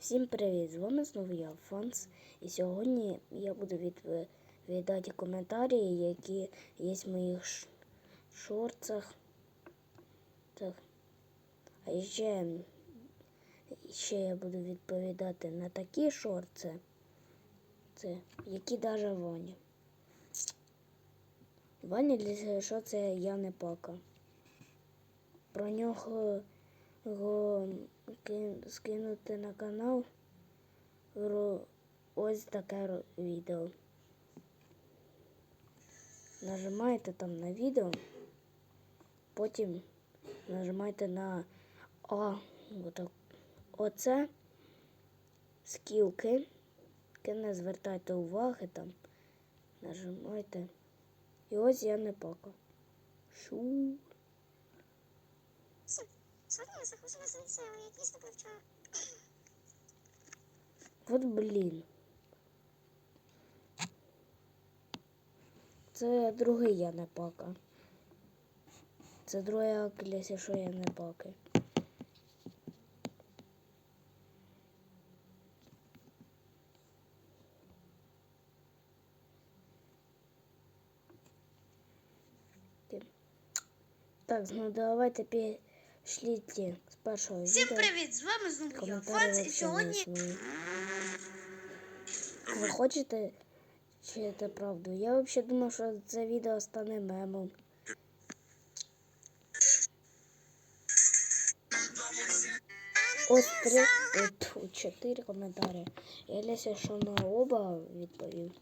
Всім привіт! З вами знову я, Фонс. І сьогодні я буду відповідати коментарі, які є в моїх шорцах. Так. А ще, ще я буду відповідати на такі шорти, це, які даже Ваня. Ваня, для що це я не пака. Про нього його скинути на канал ось таке відео. Нажимаєте там на відео, потім нажимаєте на А, отак, оце скілки, не звертайте уваги там, нажимайте. І ось я не пока. Шу. Я захожу з ліцею, який з тобою вчора. От блін. Це другий я не пака. Це другий Акеліс, що я не паки. Так, ну давайте пішліть з першого Всім відео. привіт! З вами знову я, Фанс, і сьогодні. Ви хочете чуєте правду? Я взагалі думав, що це відео стане мемом. Ось три, о, тьфу, чотири коментарі. Я Леся, що на оба відповів.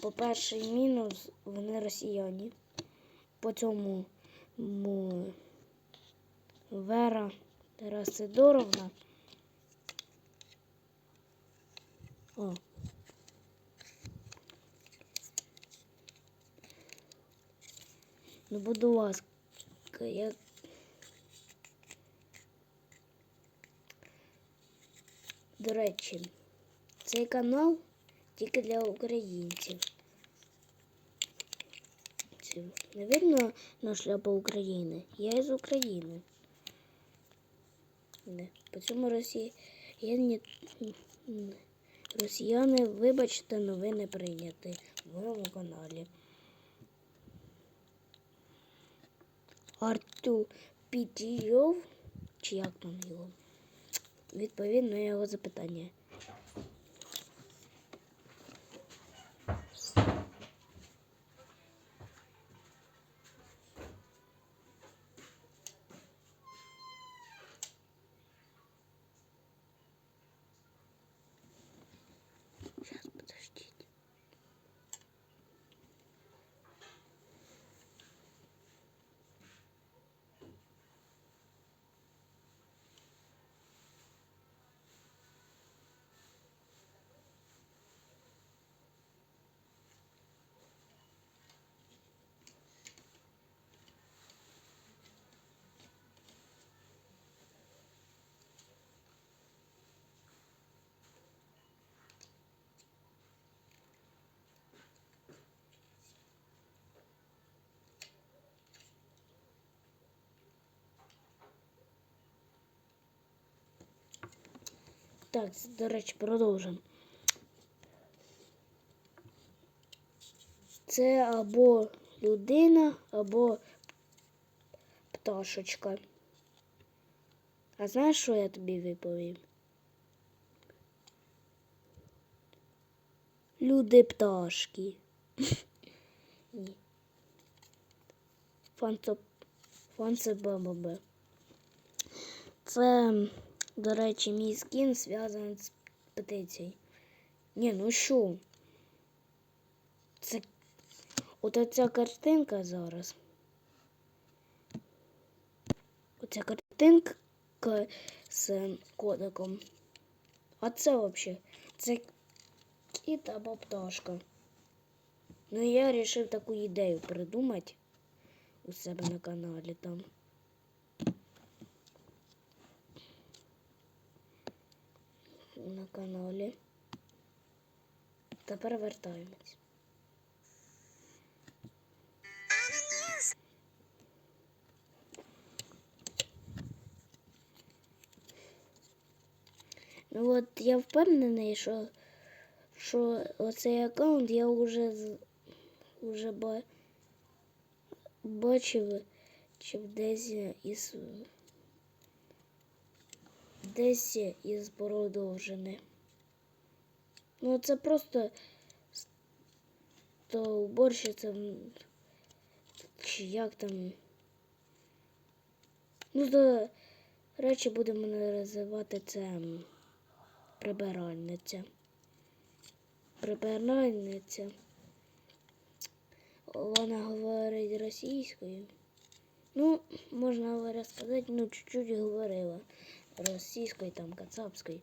По-перше, мінус, вони росіяни. По цьому му, Вера Тарасидоровна. О. Ну, будь ласка, я. До речі, цей канал тільки для українців. Видно на шляпа України. Я із України. Не. По цьому росіяни, росіяни, вибачте, новини прийняти в моєму каналі. Арту Пітійов, чи як там його? Відповідь на його запитання. Так, до речі, продовжимо. Це або людина, або пташечка. А знаєш, що я тобі відповім? Люди пташки. Ні. Фанце, фанце бабабе. Це, до речі, мій скін зв'язаний з петицією. Ні, ну що? Це от ця картинка зараз. Оця картинка з кодиком. А це взагалі це кіт або пташка. Ну я вирішив таку ідею придумати у себе на каналі там. На каналі. Тепер вертаємось. Ну от я впевнений, що, що оцей аккаунт я вже, вже бачив чи десь із десь із продовжене. Ну це просто то уборщиця чи як там. Ну, до речі, будемо називати це прибиральниця. Прибиральниця. Вона говорить російською. Ну, можна говоря сказати, ну, чуть-чуть говорила російською, там, кацапською.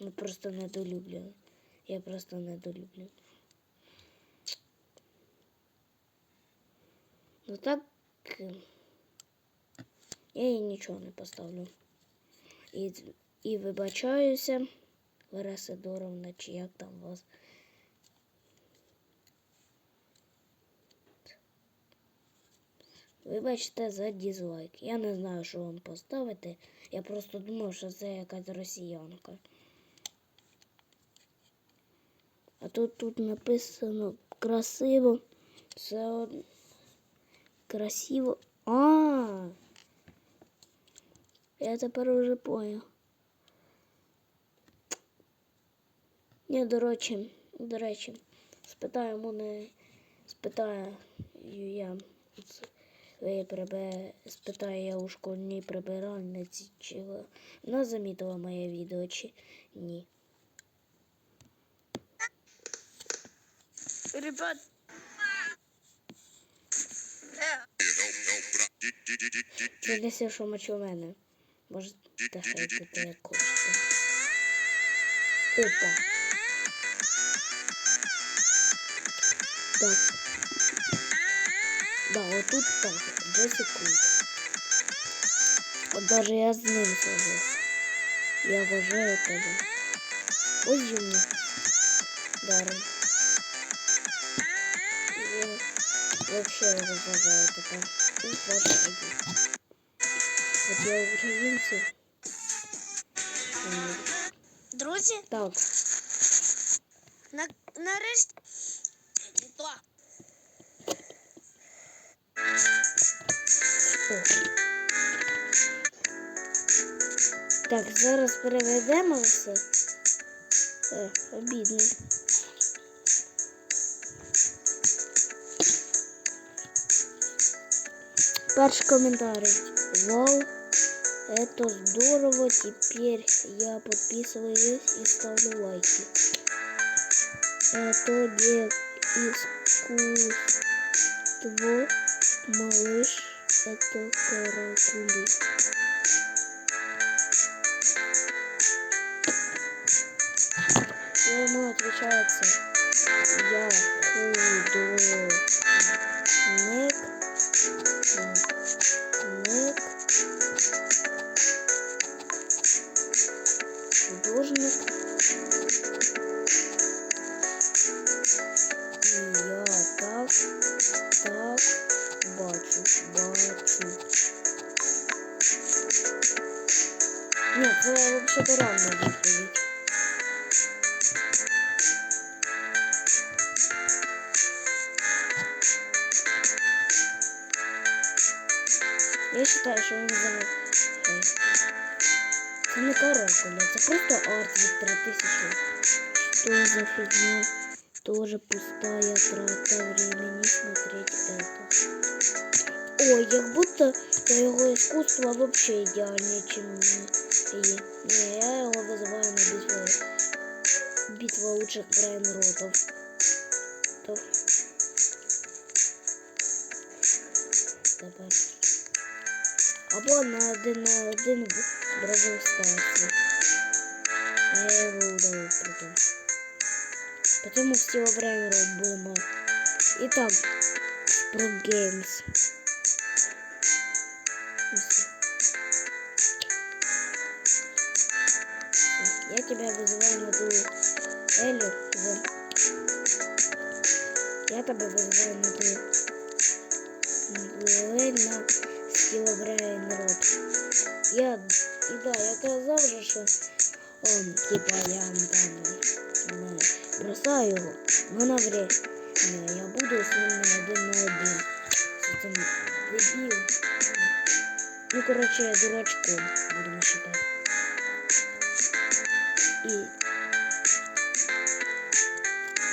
Ну, просто недолюблюю. Я просто недолюблю. Ну так, е, я їй нічого не поставлю. І, і вибачаюся, Вера Сидоровна, чи як там вас. Вибачте за дізлайк. Я не знаю, що вам поставити. Я просто думав, що це якась росіянка. А тут тут написано красиво. Все красиво. А. Я тепер уже понял. Ні, до речі, до речі, спитаю мене, спитаю я. Ви прибе, спитаю я у школьній прибиральниці, чи вона замітила моє відео, чи ні. Ребят. Це себе, що мочу мене. Можете хейкати як хочете. Опа. Так. Да, отут так. Джесі Круг. От даже я з ним согласен. Я вважаю тебе. Ось йому. Даром. Я вообще його вважаю тепер. І ваш один. От я українців. м, Друзі, Так, на, нарешті. О. Так, зараз переведемо все. Е, обідно. Перший комментарий. Вау, это здорово. Теперь я подписываюсь и ставлю лайки. Это не искусство, малыш. Это каракули. Я ему отвечается. Я уйду. Ник. Це взагалі реальна відповідь. Я считаю, що він за Це не каракуля, це просто арт від 3000. Что за фигня? Тоже пустая трата времени смотреть это. Ой, як будто то його искусство вообще ідеальне, чим її. Не, я його визиваю на битву. Битва лучших брейн-ротов. То. Тепер. Або на один на один в Бравл А я його удалив потім. Потім ми всі обрали рот будемо. І так, про Games. І все. Я тебя вызываю на ту Элю. да. Я тебя вызываю на ту дуэль на Кілобрейн рот. Я, і да, я казав же, що он, типа, я там бросаю його, но на время я буду з ним один на один. З цим дебіл. Ну, короче, дурачком будемо считать. І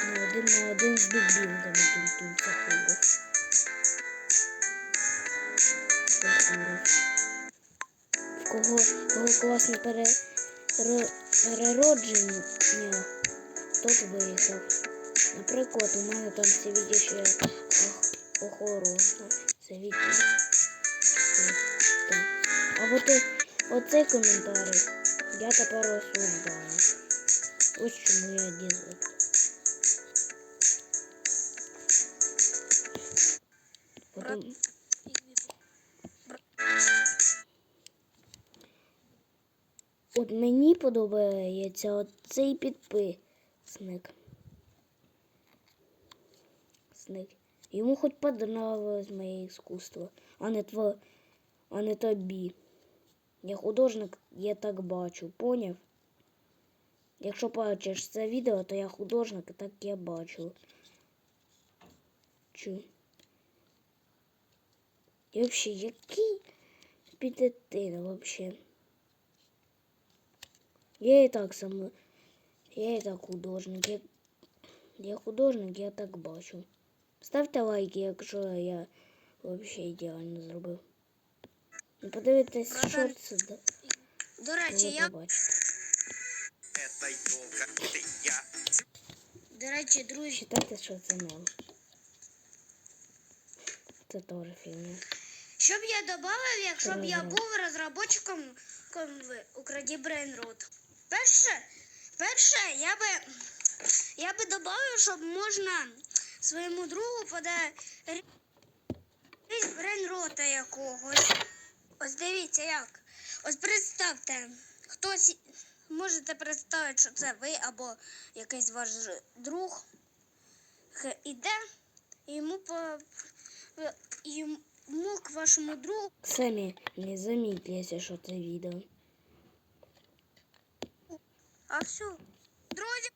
на один на один з дебілками тум-тум Сахуров. Сахуров. В кого, кого класне пере, переродження, тот виїхав. Наприклад, у мене там все відіше охорона. Це відео. А от і- оцей коментарій я тепер осуждаю. Ось чому я дізлик. Потім... мені подобається оцей підписник. Сник. Йому хоч понравилось моє іскусство, а не тво, а не тобі. Я художник, я так бачу, поняв? Якщо бачиш це відео, то я художник, і так я бачу. Чу. І взагалі, який підетина вообще? Я і так сам. Я і так художник. Я, я художник, я так бачу. Ставте лайки, якщо я взагалі ідеально зробив. Ну, Подивитесь Братан, шорти, да, До речі, ви я побачите. Это елка, ты я. до речі, друзі, Читайте, що це мем. Це теж фігня. що б я додав, якщо б я Ага. був розробником в Украді Брейнрут? Перше, перше, я би я би додав, щоб можна своєму другу подарити брейнрота якогось. Ось дивіться як. Ось представте, хтось можете представити, що це ви або якийсь ваш друг іде, йому по йому к вашому другу Самі не заміть, що це відео. А все. Друзі,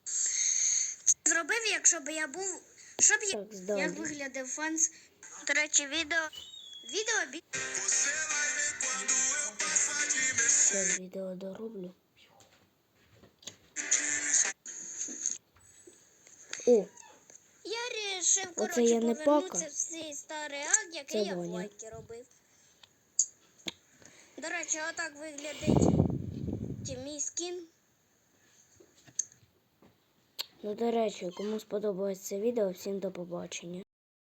зробив, якщо б я був. Щоб я Так, як виглядав фанс. До речі, відео. Відео бі... Це відео дороблю. О, Я вирішив, Оце коротше, я не повернутися в свій старий акт, який Це я в лайки робив. До речі, отак виглядить мій скін. Ну до речі, кому сподобалось це відео, всім до побачення.